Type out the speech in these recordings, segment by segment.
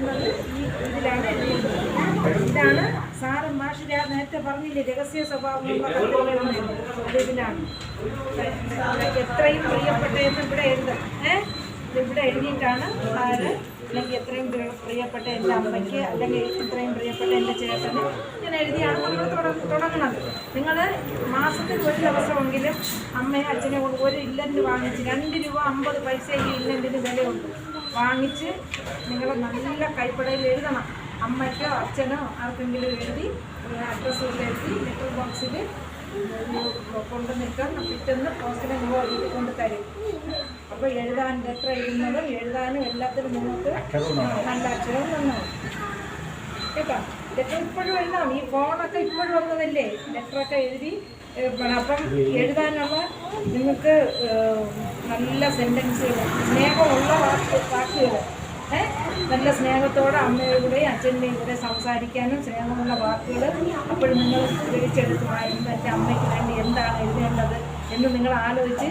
എഴുതുന്നത് ഈ ഇതിലാണ് ഇതാണ് സാറും ആ നേരത്തെ പറഞ്ഞില്ലേ രഹസ്യ കത്തുകൾ ഇതിലാണ്. എത്രയും പ്രിയപ്പെട്ട എന്ന് ഇവിടെ എഴുതും ഏഹ് ഇവിടെ എഴുതിയിട്ടാണ് സാറ് അല്ലെങ്കിൽ എത്രയും പ്രിയ- പ്രിയപ്പെട്ട എന്റെ അമ്മയ്ക്ക് അല്ലെങ്കിൽ എത്രയും പ്രിയപ്പെട്ട എന്റെ ചേട്ടന് ഞാൻ എഴുതിയാണ് നമ്മൾ തുട- തുടങ്ങുന്നത്. നിങ്ങൾ മാസത്തിൽ ഒരു ദിവസമെങ്കിലും അമ്മയെ അച്ഛനെ കൊണ്ട് ഒരു ഇല്ലന്റ് വാങ്ങിച്ച് രണ്ട് രൂപ അമ്പത് പൈസ ഈ ഇല്ലന്റിന് വിലയുണ്ട്. വാങ്ങിച്ച് നിങ്ങൾ നല്ല കൈപ്പടയിൽ എഴുതണം. അമ്മയ്ക്കോ അച്ഛനോ ആർക്കെങ്കിലും എഴുതി അഡ്രസ്സ് എഴുതി ലെറ്റർ ബോക്സിൽ കൊണ്ട് നിൽക്കാൻ പിറ്റെന്ന് പോസ്റ്റിനെ നിങ്ങൾ വീട്ടിൽ കൊണ്ട് തരും. അപ്പോൾ എഴുതാൻ ലെറ്റർ എഴുതുന്നതും എഴുതാനും എല്ലാത്തിനും നിങ്ങൾക്ക് നല്ല അക്ഷരവും തന്നു. കേട്ടോ? ലെറ്റർ ഇപ്പോഴും എഴുതാം ഈ ഫോണൊക്കെ ഇപ്പോഴും വന്നതല്ലേ ലെറ്ററൊക്കെ എഴുതി അപ്പം എഴുതാനുള്ള നിങ്ങൾക്ക് നല്ല സെന്റൻസുകൾ സ്നേഹമുള്ള വാക്ക് വാക്കുകൾ നല്ല സ്നേഹത്തോടെ അമ്മയുടെയും അച്ഛന്റെയും കൂടെ സംസാരിക്കാനും സ്നേഹമുള്ള വാക്കുകൾ അപ്പോഴും നിങ്ങൾ വായിക്കുമ്പോൾ എന്റെ അമ്മയ്ക്ക് വേണ്ടി എന്താണ് എഴുതേണ്ടത് എന്ന് നിങ്ങൾ ആലോചിച്ച്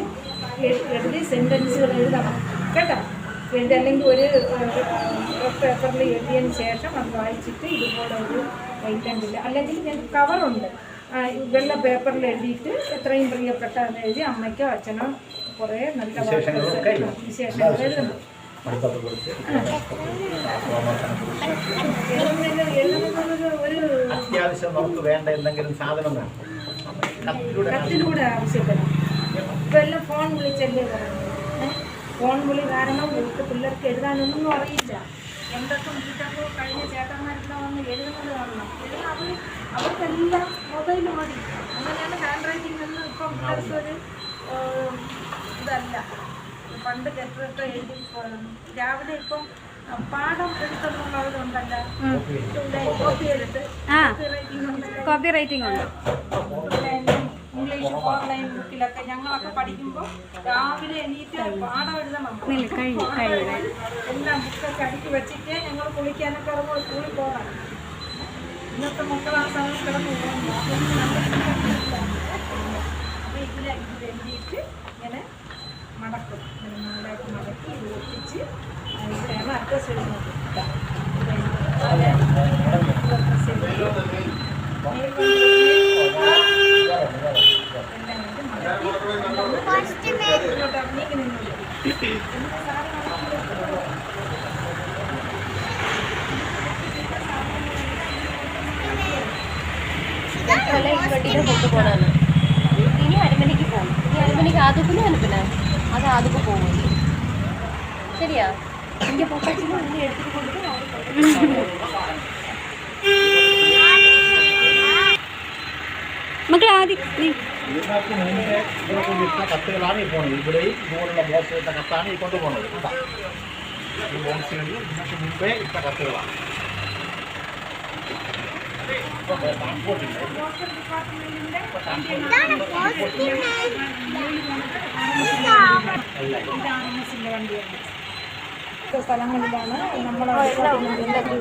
എഴുതി സെന്റൻസുകൾ എഴുതണം. കേട്ടോ? എഴുതി അല്ലെങ്കിൽ ഒരു പേപ്പറിൽ എഴുതിയതിന് ശേഷം അത് വായിച്ചിട്ട് ഇതുപോലെ ഒരു വൈറ്റൻഡില്ല അല്ലെങ്കിൽ ഞാൻ കവറുണ്ട് വെള്ള പേപ്പറിൽ എഴുതിയിട്ട് എത്രയും പ്രിയപ്പെട്ട എന്ന് എഴുതി അമ്മയ്ക്കോ അച്ഛനോ കുറേ നല്ല വാക്കുകൾ വിശേഷങ്ങൾ ഒരു അത്യാവശ്യം നമുക്ക് വേണ്ട എന്തെങ്കിലും സാധനം വേണം. കത്തിലൂടെ ആവശ്യപ്പെടാം ഇപ്പം എല്ലാം ഫോൺ വിളിച്ചല്ലേ ഫോൺ വിളി കാരണം എനിക്ക് പിള്ളേർക്ക് എഴുതാനൊന്നും അറിയില്ല. എന്തൊക്കെ വീട്ടപ്പോൾ കഴിഞ്ഞ ചേട്ടന്മാരെല്ലാം വന്ന് എഴുതുന്നത് കാണണം. എഴുതാൻ അവർ അവർക്കെല്ലാം മൊബൈൽ മതി അങ്ങനെയാണ് ഹാൻഡ് റൈറ്റിംഗ് എന്ന് ഇപ്പം ഒരു ഇതല്ല. പണ്ട് ലെറ്ററൊക്കെ എഴുതി പോകണം രാവിലെ ഇപ്പം പാഠം എടുത്തെന്നുള്ളവരുണ്ടല്ലോ കോപ്പി റൈറ്റിംഗ് ഉണ്ട്. ഫോർ ബുക്കിലൊക്കെ ഞങ്ങളൊക്കെ പഠിക്കുമ്പോൾ രാവിലെ എണീറ്റ് പാഠം എഴുതണം എല്ലാം ബുക്കൊക്കെ അടുക്കി വെച്ചിട്ട് ഞങ്ങൾ കുളിക്കാനൊക്കെ ഇറങ്ങുമ്പോൾ സ്കൂളിൽ പോകണം ഇന്നത്തെ മക്കൾ ആ സമയം കിടന്നു പോകുന്നു അതൊന്നും നല്ല ശീലമില്ല. അപ്പോൾ ഇങ്ങനെ മടക്കും. മടക്കി ഓപ്പിച്ച് ഒട്ടിച്ച് ഇവിടെയാണ് അഡ്രസ്സ് എഴുതുന്നത് फ़र्स्ट में ಕಳೆ ಈಗ ಬಡ್ಡಿದ ಫೋಟೋ ಕೊಡೋಣ ನೀನು ಅರಮನೆಗೆ ಹೋಗು ನೀ ಅರಮನೆಗೆ ಆದಕ್ಕೂ ಅನುಪಿನ ಅದು ಆದಕ್ಕೂ ಹೋಗೋದು ಸರಿಯಾ ನಿಮಗೆ ಪಪ್ಪಾಜಿನ ಅಲ್ಲಿ ಎಡ್ತಿಕೊಂಡು ആദ്യം നീ ഇതിനകത്ത് മുമ്പേ ഇവിടെ കൊണ്ടിട്ട കത്തുകളാണ് ഈ പോകുന്നത് ഇവിടെയും ഇതുപോലുള്ള ബോക്സ് ഇട്ട കത്താണ് ഈ കൊണ്ടുപോകുന്നത് കേട്ടോ ഈ ബോക്സുകളിൽ ഇതിനകത്ത് മുമ്പേ ഇട്ട കത്തുകളാണ് ഇപ്പം ട്രാൻസ്പോർട്ട് ഇല്ല സ്ഥലങ്ങളിലാണ് നമ്മൾ